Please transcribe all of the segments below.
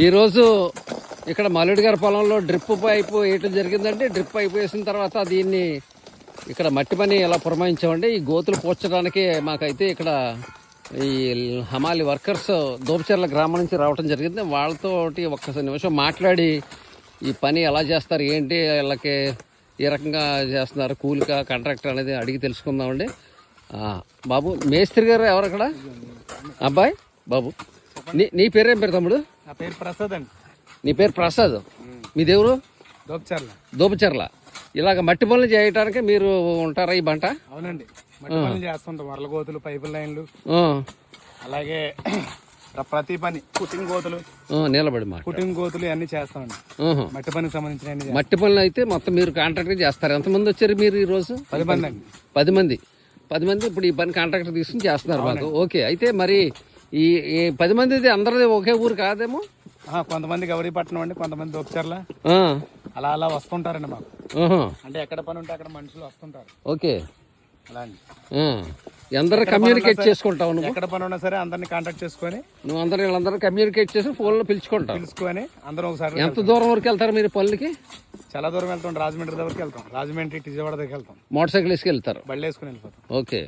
ఈరోజు ఇక్కడ మల్లుడి గారి పొలంలో డ్రిప్ పైపు వేయటం జరిగిందంటే డ్రిప్ పైపు వేసిన తర్వాత దీన్ని ఇక్కడ మట్టి పని ఎలా పురమాయించామండి ఈ గోతులు పూడ్చడానికి మాకైతే ఇక్కడ ఈ హమాలి వర్కర్స్ దోపచర్ల గ్రామం నుంచి రావటం జరిగింది. వాళ్ళతోటి ఒక్క నిమిషం మాట్లాడి ఈ పని ఎలా చేస్తారు ఏంటి వీళ్ళకి ఏ రకంగా చేస్తున్నారు కూలికా కాంట్రాక్టర్ అనేది అడిగి తెలుసుకుందామండి. బాబు మేస్త్రి గారు ఎవరు అక్కడ? అబ్బాయి బాబు నీ నీ పేరేం పేరు తమ్ముడు? నా పేరు ప్రసాద్ అండి. నీ పేరు ప్రసాద్? మీ దేవురు దోపచర్ల. దోపచర్ల. ఇలాగ మట్టి పనులు చేయడానికి మీరు ఉంటారా ఈ బంట అవునండి. మట్టి పనులు చేస్తుంటాం. వరల గోతులు పైపు లైన్లు. అలాగే ప్ర- ప్రతి పని కుటింగ్ గోతులు నిలబడి మాట. కుటింగ్ గోతులు ఇవన్నీ చేస్తామండి. మట్టి పనికి సంబంధించిన అన్ని. మట్టి పనులు అయితే మొత్తం మీరు కాంట్రాక్టర్ చేస్తారు. ఎంతమంది వచ్చారు మీరు ఈ రోజు? పది మంది అండి. పది మంది. పది మంది ఇప్పుడు ఈ పని కాంట్రాక్టర్ తీసుకుని చేస్తున్నారు మాకు. ఓకే. అయితే మరి ఈ ఈ పది మందిది అందరిది ఒకే ఊరు కాదేమో? కొంతమంది గౌరీపట్నం అండి కొంతమంది దోపచర్ల ఆ, అలా అలా వస్తుంటారండి మాకు. అంటే ఎక్కడ పని ఉంటే అక్కడ మనుషులు వస్తుంటారు. ఓకే. అందరూ కమ్యూనికేట్ చేసుకుంటావు నువ్వు? ఎక్కడ పని ఉన్నా సరే అందరిని కాంటాక్ట్ చేసుకొని నువ్వు అందరూ వీళ్ళందరూ కమ్యూనికేట్ చేసి ఫోన్లో పిలుచుకుంటావు. పిలుచుకొని అందరం ఒకసారి ఎంత దూరం వరకు వెళ్తారు మీరు పనులకి చాలా దూరం వెళ్తాం రాజమండ్రి దగ్గరికి వెళ్తాం. రాజమండ్రి టిజవాడ దగ్గరికి వెళ్తాం. మోటార్ సైకిల్ వేసుకు వెళ్తారు బళ్ళు వేసుకుని వెళ్ళిపోతాం. ఓకే.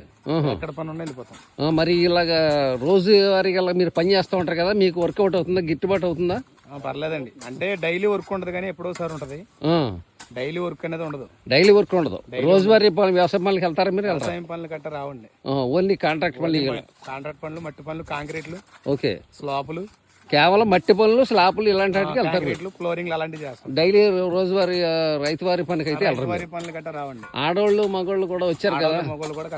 ఎక్కడ పని ఉన్నా వెళ్ళిపోతాం. మరి ఇలాగా రోజువారీగా ఇలా మీరు పని చేస్తూ ఉంటారు కదా మీకు వర్కౌట్ అవుతుందా గిట్టుబాటు అవుతుందా? పర్లేదండి. అంటే డైలీ వర్క్ ఉండదు కానీ ఎప్పుడో సార్ ఉంటుంది. డైలీ వర్క్ అనేది ఉండదు. డైలీ వర్క్ ఉండదు. రోజువారీ పనులు వ్యవసాయ పనులకి వెళ్తారా మీరు వెళ్తారా వ్యవసాయం పనులు గట్ట రావండి. ఓన్లీ కాంట్రాక్ట్ పనులు కాంట్రాక్ట్ పనులు మట్టి పనులు కాంక్రీట్లు ఓకే. స్లాపులు. కేవలం మట్టి పనులు స్లాపులు ఇలాంటి వాటికి వెళ్తారు ఫ్లోరింగ్ అలాంటివి చేస్తాం. డైలీ రోజువారీ రైతువారి పనికి అయితే వెళ్ళరు వరి పనులు గట్ట రావండి. ఆడవాళ్ళు మగవాళ్ళు కూడా వచ్చారు కదా? మగవాళ్ళు కూడా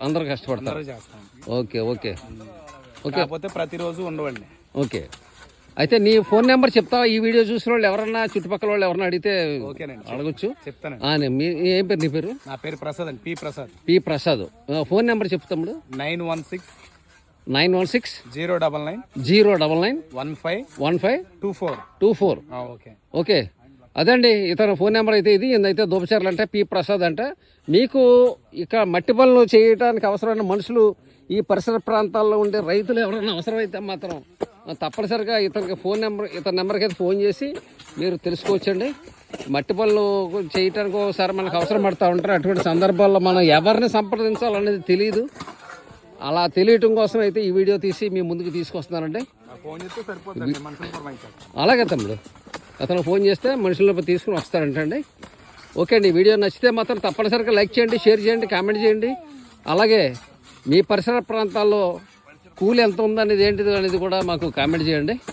అందరూ కష్టపడతారు. అందరూ చేస్తాం. Okay okay. ఓకే. కాకపోతే ప్రతిరోజు ఉండవండి. ఓకే. అయితే నీ ఫోన్ నెంబర్ చెప్తావా? ఈ వీడియో చూసిన వాళ్ళు ఎవరన్నా చుట్టుపక్కల వాళ్ళు ఎవరన్నా అడిగితే ఓకేనండి అడగొచ్చు. చెప్తానండి. ఆ, నే- మీ ఏం పేరు నీ పేరు? నా పేరు ప్రసాద్ అండి P Prasad. P Prasad. Phone number చెప్పు తమ్ముడు. Nine one six nine one six zero double nine zero double nine one five one five two four. Two four. Okay. Okay. అదండి ఇతను ఫోన్ నెంబర్ అయితే ఇది అయితే దోపచారులు అంటే పి ప్రసాద్ అంటే. మీకు ఇక మట్టి పనులు చేయడానికి అవసరమైన మనుషులు ఈ పరిసర ప్రాంతాల్లో ఉండే రైతులు ఎవరైనా అవసరమైతే మాత్రం తప్పనిసరిగా ఇతనికి ఫోన్ నెంబర్ ఇతని నెంబర్కి అయితే ఫోన్ చేసి మీరు తెలుసుకోవచ్చండి. మట్టి పనులు చేయటానికి ఒకసారి మనకు అవసరం పడుతూ ఉంటారు. అటువంటి సందర్భాల్లో మనం ఎవరిని సంప్రదించాలనేది తెలియదు అలా తెలియటం కోసం అయితే ఈ వీడియో తీసి మీ ముందుకు తీసుకొస్తున్నానండి. అలాగే తమ్ముడు. అతను ఫోన్ చేస్తే మనుషులను తీసుకుని వస్తారంటండి ఓకే అండి వీడియో నచ్చితే మాత్రం తప్పనిసరిగా లైక్ చేయండి షేర్ చేయండి కామెంట్ చేయండి. అలాగే మీ పరిసర ప్రాంతాల్లో కూలి ఎంత ఉందనేది ఏంటిది అనేది కూడా మాకు కామెంట్ చేయండి.